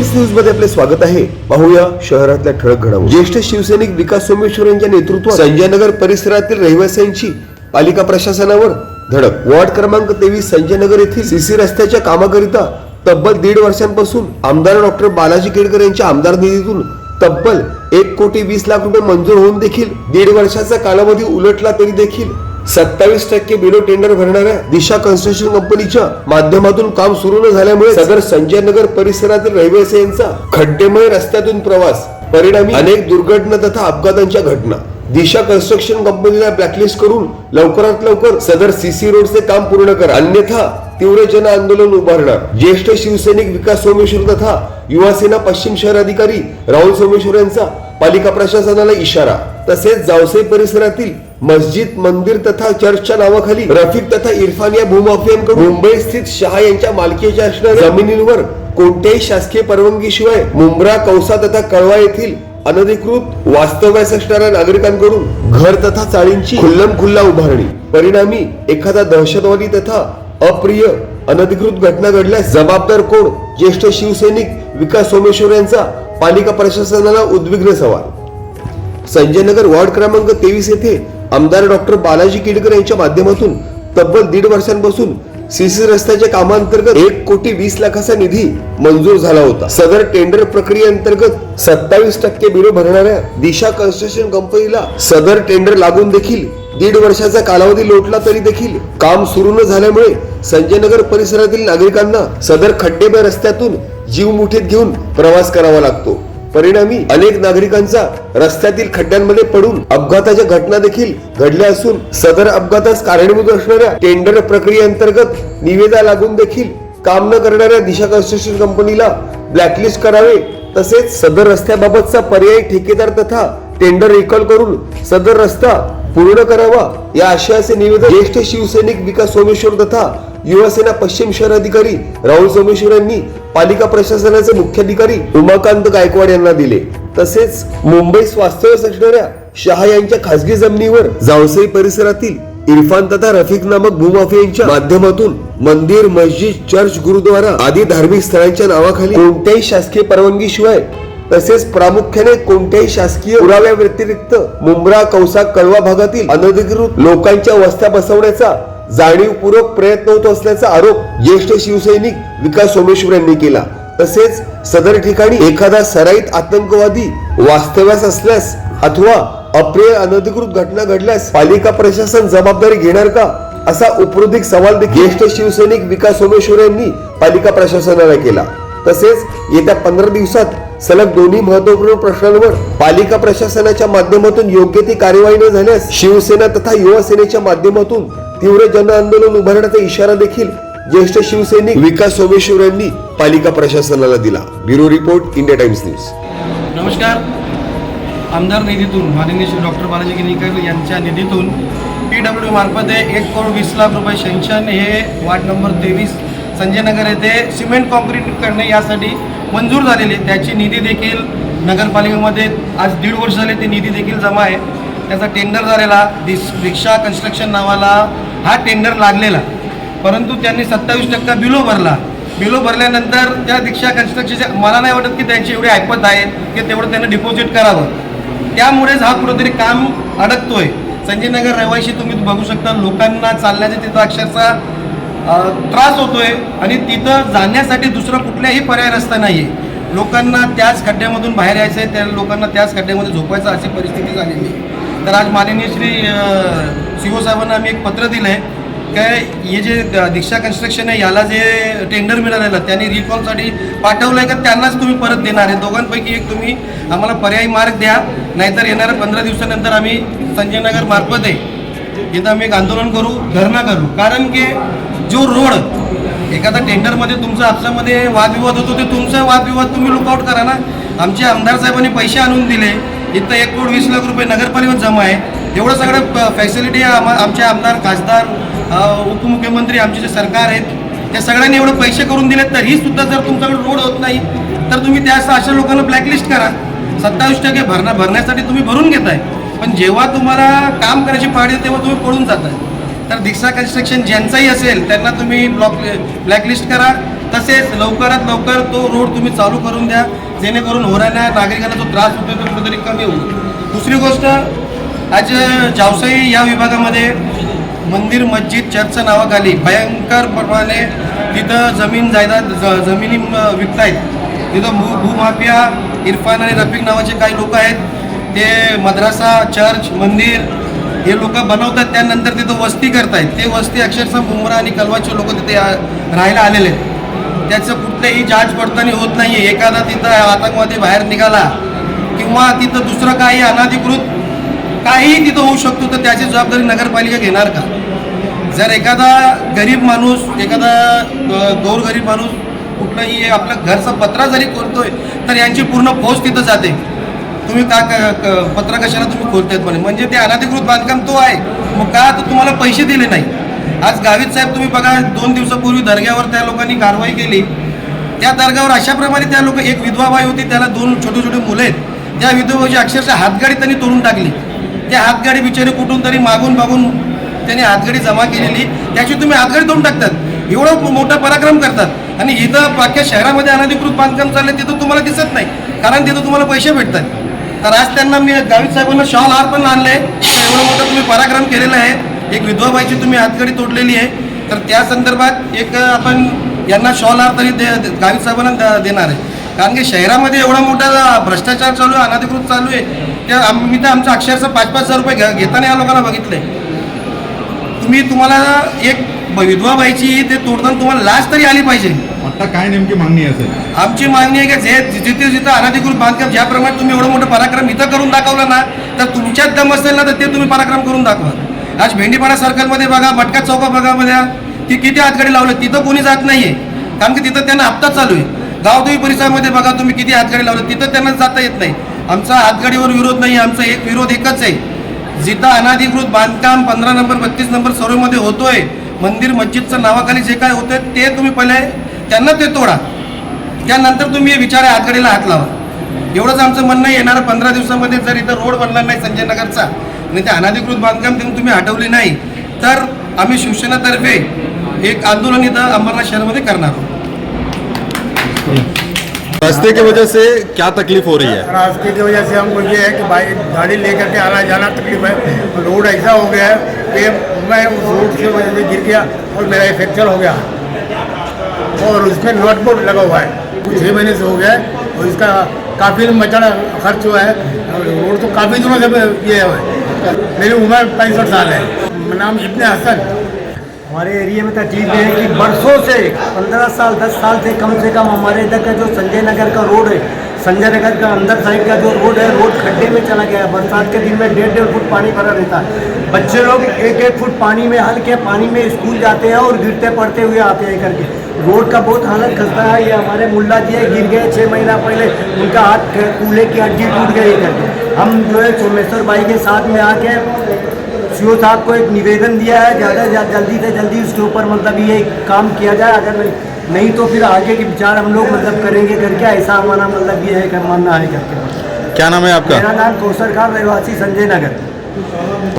Times न्यूजमध्ये आपले स्वागत आहे. पाहूया शहरातल्या ठळक घडामोडी. ज्येष्ठ शिवसैनिक विकास सोमेश्वर यांच्या नेतृत्वात संजयनगर परिसरातील रहिवाशांची पालिका प्रशासनावर धडक. वॉर्ड क्रमांक तेवीस संजयनगर येथील सीसी रस्त्याच्या कामाकरिता तब्बल दीड वर्षांपासून आमदार डॉक्टर बालाजी केडकर यांच्या आमदार निधीतून तब्बल एक कोटी वीस लाख रुपये मंजूर होऊन देखील दीड वर्षाचा कालावधी उलटला तरी देखील सत्तावीस टक्के बिलो टेंडर भरणाऱ्या दिशा कन्स्ट्रक्शन कंपनीच्या माध्यमातून काम सुरू न झाल्यामुळे सदर संजय नगर परिसरातील रहिवासीयांचा खड्डेमय रस्त्यातून प्रवास परिणामी अनेक दुर्घटना तथा अपघातांच्या घटना. दिशा कन्स्ट्रक्शन कंपनीला ब्लॅकलिस्ट करून लवकरात लवकर सदर सीसी रोडचे काम पूर्ण करा. अन्यथा तीव्र जन आंदोलन उभारणार. ज्येष्ठ शिवसैनिक विकास सोमेश्वर तथा युवासेना पश्चिम शहर अधिकारी राहुल सोमेश्वर यांचा पालिका प्रशासनाला इशारा. तसेच जावसाई परिसरातील मस्जिद मंदिर तथा चर्चच्या नावाखाली रफिक तथा इरफान या भूमाफियांकडून मुंबई स्थित शहा यांच्या मालकीच्या असणाऱ्या जमिनींवर कोणत्याही शासकीय परवानगीशिवाय मुंब्रा कौसा तथा कळवा येथील अनधिकृत वास्तव्यास असणाऱ्या नागरिकांकडून घर तथा चाळींची खुल्लम खुल्ला उभारणी. परिणामी एखादा दहशतवादी तथा अप्रिय अनधिकृत घटना घडल्यास जबाबदार कोण? ज्येष्ठ शिवसैनिक विकास सोमेश्वर यांचा पालिका प्रशासनाला उद्विग्न सवाल. संजय नगर वॉर्ड क्रमांक तेवीस येथे आमदार डॉक्टर बालाजी केडकर यांच्या माध्यमातून तब्बल दीड वर्षांपासून सीसी रस्त्याच्या कामांतर्गत एक कोटी वीस लाखाचा निधी मंजूर झाला होता. सदर टेंडर प्रक्रियेअंतर्गत सत्तावीस टक्के बिलो भरणाऱ्या दिशा कन्स्ट्रक्शन कंपनीला सदर टेंडर लागून देखील दीड वर्षाचा कालावधी लोटला तरी देखील काम सुरू न झाल्यामुळे संजयनगर परिसरातील नागरिकांना सदर खड्डेमय रस्त्यातून जीव मुठीत घेऊन प्रवास करावा लागतो. परिणामी अनेक नागरिकांचा रस्त्यातील खड्ड्यांमध्ये पडून अपघाताच्या घटना देखील घडल्या असून सदर अपघातास कारणीभूत असणाऱ्या टेंडर प्रक्रियेअंतर्गत निवेदा लागून देखील काम न करणाऱ्या दिशा कन्स्ट्रक्शन कंपनीला ब्लॅकलिस्ट करावे तसेच सदर रस्त्याबाबतचा पर्यायी ठेकेदार तथा टेंडर रिकॉल करून सदर रस्ता पूर्ण करावा या आशयाचे निवेदन ज्येष्ठ शिवसैनिक विकास सोमेश्वर तथा युवासेना पश्चिम शहर अधिकारी राहुल सोमेश्वर यांनी पालिका प्रशासनाचे मुख्याधिकारी उमाकांत गायकवाड यांना दिले. तसेच मुंबई स्वास्थ्य असणाऱ्या शहा यांच्या खासगी जमिनीवर जावसई परिसरातील इरफान तथा रफिक नामक भूमाफियांच्या माध्यमातून मंदिर मस्जिद चर्च गुरुद्वारा आदी धार्मिक स्थळांच्या नावाखाली कोणत्याही शासकीय परवानगीशिवाय तसेच प्रामुख्याने कोणत्याही शासकीय पुराव्या व्यतिरिक्त मुंब्रा कौसा कळवा भागातील अनधिकृत लोकांच्या वस्त्या बसवण्याचा जाणीवपूर्वक प्रयत्न होत असल्याचा आरोप ज्येष्ठ शिवसैनिक विकास सोमेश्वर यांनी केला. तसेच सदर ठिकाणी एखादा सराईत आतंकवादी वास्तव्यास असल्यास अथवा अप्रिय अनधिकृत घटना घडल्यास पालिका प्रशासन जबाबदारी घेणार का? असा उपरोधिक सवाल ज्येष्ठ शिवसैनिक विकास सोमेश्वर यांनी पालिका प्रशासनाला केला. तसेच येत्या पंधरा दिवसात सलग दोन्ही महत्त्वपूर्ण प्रश्नांवर पालिका प्रशासनाच्या माध्यमातून योग्य ती कार्यवाही न झाल्यास शिवसेना तथा युवा सेनेच्या माध्यमातून तीव्र जन आंदोलन उभारण्याचा इशारा देखील ज्येष्ठ शिवसैनिक विकास सोमेश्वर यांनी पालिका प्रशासनाला दिला. Bureau report India Times news. नमस्कार. आमदार निधीतून माननीय श्री डॉक्टर बालाजी किनीकर यांच्या निधीतून पी डब्ल्यू मार्फत एक करोड वीस लाख रुपये शेंशन हे वार्ड नंबर तेवीस संजय नगर येथे सिमेंट कॉन्क्रीट करणे यासाठी मंजूर झालेले त्याची निधी देखील नगरपालिकेमध्ये आज दीड वर्ष झाले ते निधी देखील जमा आहे. त्याचा टेंडर झालेला दिस रिक्षा कन्स्ट्रक्शन नावाला हा टेंडर लागलेला. परंतु त्यांनी सत्तावीस टक्का बिलो भरला. बिलो भरल्यानंतर त्या दीक्षा कन्स्ट्रक्शनच्या मला नाही वाटत की त्यांची एवढी ऐपत आहे की तेवढं त्यांना डिपॉझिट करावं. त्यामुळेच हा कुठंतरी काम अडकतोय. संजयनगर रहिवाशी तुम्ही बघू शकता लोकांना चालण्याचा तिथं अक्षरशः त्रास होतोय आणि तिथं जाण्यासाठी दुसरा कुठलाही पर्याय रस्ता नाही आहे लोकांना त्याच खड्ड्यामधून बाहेर यायचं आहे त्या लोकांना त्याच खड्ड्यामध्ये झोपायचं अशी परिस्थिती झालेली आहे. तर आज माननीय श्री सी ओ साहेबांना आम्ही एक पत्र दिलं आहे काय हे जे द- दीक्षा कन्स्ट्रक्शन आहे याला जे टेंडर मिळालेलं त्यांनी रिकॉलसाठी पाठवलं आहे का? त्यांनाच तुम्ही परत देणार आहे. दोघांपैकी एक तुम्ही आम्हाला पर्यायी मार्ग द्या. नाहीतर येणाऱ्या पंधरा दिवसानंतर आम्ही संजय नगर मार्फत आहे. इथं आम्ही एक आंदोलन करू धरणा करू. कारण की जो रोड एखादा टेंडरमध्ये तुमचा आपसामध्ये वादविवाद होतो ते तुमचा वादविवाद तुम्ही लुकआउट करा ना. आमचे आमदार साहेबांनी पैसे आणून दिले. इथं एक कोटी वीस लाख रुपये नगरपालिकेत जमा आहे. एवढं सगळं फॅसिलिटी आमचे आमदार खासदार उपमुख्यमंत्री आमचे जे सरकार आहेत त्या सगळ्यांनी एवढं पैसे करून दिले तरी सुद्धा जर तुमच्याकडे रोड होत नाही तर तुम्ही त्या अशा लोकांना ब्लॅकलिस्ट करा. सत्तावीस टक्के भरणा भरण्यासाठी तुम्ही भरून घेताय. पण जेव्हा तुम्हाला काम करायची पाडी तेव्हा तुम्ही पळून जाताय. तर दीक्षा कन्स्ट्रक्शन ज्यांचाही असेल त्यांना तुम्ही ब्लॉक ब्लॅकलिस्ट करा. तसेच लवकरात लवकर तो रोड तुम्ही चालू करून द्या. जेणेकरून होणाऱ्या नागरिकांना जो त्रास होतो तो कुठेतरी कमी होईल. दुसरी गोष्ट आज जावसाई या विभागामध्ये मंदिर मस्जिद चर्च नावाखाली भयंकर प्रमाणे तिथं जमीन जायदाद ज जमिनी विकतायत. तिथं भू भूमाफिया इरफान आणि रफिक नावाचे काही लोक आहेत. ते मद्रासा चर्च मंदिर हे लोक बनवतात. त्यानंतर तिथं वस्ती करतायत. ते वस्ती अक्षरशः मुंब्रा आणि कलवाचे लोक तिथे राहायला आलेले आहेत. त्याचं कुठलंही जांच पडताळणी होत नाही आहे एखादा तिथं आतंकवादी बाहेर निघाला किंवा तिथं दुसरं काही अनाधिकृत काहीही तिथं होऊ शकतो तर त्याची जबाबदारी नगरपालिका घेणार का? जर एखादा गरीब माणूस एखादा गोरगरीब माणूस कुठलंही आपलं घरचा पत्रा जरी खोलतोय तर यांची पूर्ण फौज तिथं जाते. तुम्ही का क- क- पत्रा कशाला तुम्ही खोलतायत म्हणे? म्हणजे ते अनधिकृत बांधकाम तो आहे. मग का तर तुम्हाला पैसे दिले नाही आज गावित साहेब तुम्ही बघा दोन दिवसापूर्वी दर्ग्यावर त्या लोकांनी कारवाई केली. त्या दर्गावर अशा प्रमाणे त्या लोक एक विधवा बाई होती त्याला दोन छोटे छोटे मुलं आहेत. त्या विधवाची अक्षरशः हातगाडी त्यांनी तोडून टाकली. त्या हातगाडी बिचारी कुठून तरी मागून मागून त्यांनी हातगाडी जमा केलेली. त्याची तुम्ही हातगाडी तोडून टाकतात. एवढं मोठा पराक्रम करतात. आणि इथं पाक्या शहरामध्ये अनधिकृत बांधकाम चाललंय तिथं तुम्हाला दिसत नाही. कारण तिथं तुम्हाला पैसे भेटतात. तर आज त्यांना मी गावित साहेबांना शॉल हार पण आणले एवढं मोठं तुम्ही पराक्रम केलेला आहे. एक विधवा बाईची तुम्ही हातगाडी तोडलेली आहे तर त्या संदर्भात एक आपण यांना शॉल हार तरी दे गावित साहेबांना देणार आहे. कारण की शहरामध्ये एवढा मोठा भ्रष्टाचार चालू आहे अनधिकृत चालू आहे त्या आम- मी तर आमचं अक्षरशः पाच पाच हजार रुपये घे- घेताना या लोकांना बघितलंय तुम्ही तुम्हाला एक विधवा बाईची ते तोडताना तुम्हाला लाच तरी आली पाहिजे. आता काय नेमकी मागणी असेल आमची मागणी आहे की जे जिथे जिथं अनधिकृत बांधकाम ज्याप्रमाणे तुम्ही एवढं मोठं पराक्रम इथं करून दाखवलं ना तर तुमच्यात दम असेल ना तर ते तुम्ही पराक्रम करून दाखवा. आज भेंडीपाडा सर्कलमध्ये बघा भटका चौका भागामध्ये ती किती हातगाडी लावले तिथं कोणी जात नाहीये. कारण की तिथं त्यांना हप्ताच चालू आहे. गावदेवी परिसरामध्ये बघा तुम्ही किती हातगाडी लावले तिथं त्यांना जाता येत नाही. आमचा हातगाडीवर विरोध नाही आमचा एक विरोध एकच आहे. जिथं अनाधिकृत बांधकाम पंधरा नंबर बत्तीस नंबर सर्वेमध्ये होतोय मंदिर मस्जिदचं नावाखाली जे काय होतंय ते तुम्ही पहिले त्यांना ते तोडा. त्यानंतर तुम्ही विचारा हातगाडीला हात लावा. एवढंच आमचं म्हणणं येणार पंधरा दिवसामध्ये जर इथं रोड बनला नाही संजय नगरचा आणि ते अनाधिकृत बांधकाम देऊन तुम्ही हटवले नाही तर आम्ही शिवसेनेतर्फे एक आंदोलन इथं अंबरनाथ शहरामध्ये करणार आहोत. रास्ते की वजह से क्या तकलीफ़ हो रही है? रास्ते की वजह से हमको ये है कि भाई गाड़ी लेकर के आना जाना तकलीफ़ है रोड ऐसा हो गया है कि मैं उस रोड की वजह से गिर गया और मेरा फ्रैक्चर हो गया। और उसमें नोट बोर्ड लगा हुआ है। कुछ छः महीने से हो गया है और इसका काफ़ी मचड़ा खर्च हुआ है। और रोड तो काफ़ी दिनों से ये है। मेरी उम्र पैंसठ साल है। मेरा नाम इब्ने हसन। हमारे एरिया में तकलीफ है कि बरसों से पंद्रह साल दस साल से कम से कम हमारे इधर का जो संजय नगर का रोड है संजय नगर का अंदर साइड का जो रोड है, रोड खड्डे में चला गया है। बरसात के दिन में डेढ़ डेढ़ फुट पानी भरा रहता है। बच्चे लोग एक एक फुट पानी में, हल्के पानी में स्कूल जाते हैं और गिरते पड़ते हुए आते हैं करके रोड का बहुत हालत खस्ता है। ये हमारे मुल्ला जी है, गिर गए छः महीना पहले। उनका हाथ कूल्हे की हड्डी टूट गई करके हम जो है सोमेश्वर भाई के साथ में आके सीओ साहब को एक निवेदन दिया है, ज़्यादा से जल्दी से जल्दी उसके ऊपर मतलब ये काम किया जाए। अगर नहीं तो फिर आगे के विचार हम लोग मतलब करेंगे करके ऐसा हमारा मतलब ये है कि मानना है करके क्या नाम है आपका? मेरा नाम कौशल खान रहवासी संजय नगर।